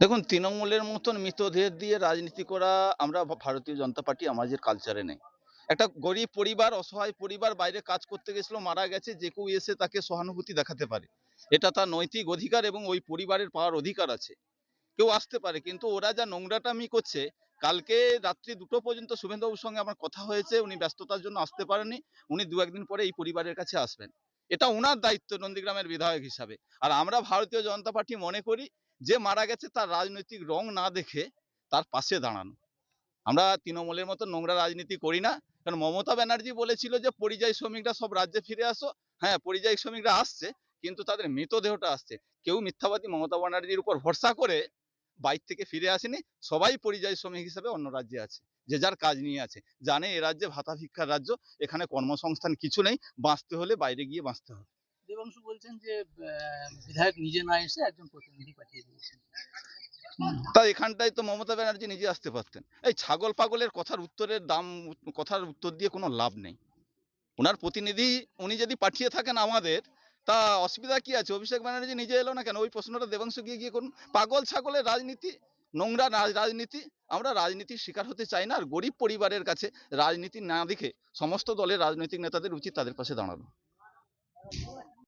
দেখুন, তৃণমূলের মতন মৃতদেহ দিয়ে রাজনীতি করা আমরা ভারতীয় জনতা পার্টি আমাদের কালচারে নেই। একটা গরিব পরিবার, অসহায় পরিবার বাইরে কাজ করতে গেছিল, মারা গেছে, যে কেউ এসে তাকে সহানুভূতি দেখাতে পারে। এটা তার নৈতিক অধিকার এবং ওই পরিবারের পাওয়ার অধিকার আছে। কেউ আসতে পারে, কিন্তু ওরা যা নোংরাটামি করছে, কালকে রাত্রি দুটো পর্যন্ত শুভেন্দুবাবুর সঙ্গে আমার কথা হয়েছে, উনি ব্যস্ততার জন্য আসতে পারেননি, উনি দু একদিন পরে এই পরিবারের কাছে আসবেন। এটা ওনার দায়িত্ব নন্দীগ্রামের বিধায়ক হিসাবে। আর আমরা ভারতীয় জনতা পার্টি মনে করি, যে মারা গেছে তার রাজনৈতিক রং না দেখে তার পাশে দাঁড়ানো। আমরা তৃণমূলের মতো নোংরা রাজনীতি করি না। কারণ মমতা ব্যানার্জি বলেছিল যে, পরিযায়ী শ্রমিকরা সব রাজ্যে ফিরে আসো। হ্যাঁ পরিযায়ী শ্রমিকরা আসছে, কিন্তু তাদের মৃতদেহটা আসছে। কেউ মিথ্যাবাদী মমতা ব্যানার্জির উপর ভরসা করে বাইর থেকে ফিরে আসেনি সবাই পরিযায়ী শ্রমিক হিসেবে অন্য রাজ্যে আছে যে যার কাজ নিয়ে আছে। জানে এ রাজ্যে ভাতা ভিক্ষার রাজ্য এখানে কর্মসংস্থান কিছু নেই বাঁচতে হলে বাইরে গিয়ে বাঁচতে হবে। দেবাংশু বলছেন যে বিধায়ক নিজে না এসে একজন প্রতিনিধি পাঠিয়ে দিয়েছেন। তা এখানটায় তো মমতা ব্যানার্জি নিজে আসতে পারতেন। এই ছাগল পাগলের কথার উত্তরের দাম কথার উত্তর দিয়ে কোনো লাভ নেই। ওনার প্রতিনিধি উনি যদি পাঠিয়ে থাকেন আমাদের তা অসুবিধা কি আছে? অভিষেক ব্যানার্জি নিজে এলো না কেন? ওই প্রশ্নটা দেবাংশু গিয়ে গিয়ে করুন। পাগল, ছাগলের রাজনীতি, নোংরা রাজ- রাজনীতি, আমরা রাজনীতির শিকার হতে চাই না। আর গরিব পরিবারের কাছে রাজনীতি না দেখে সমস্ত দলের রাজনৈতিক নেতাদের উচিত তাদের পাশে দাঁড়ানো।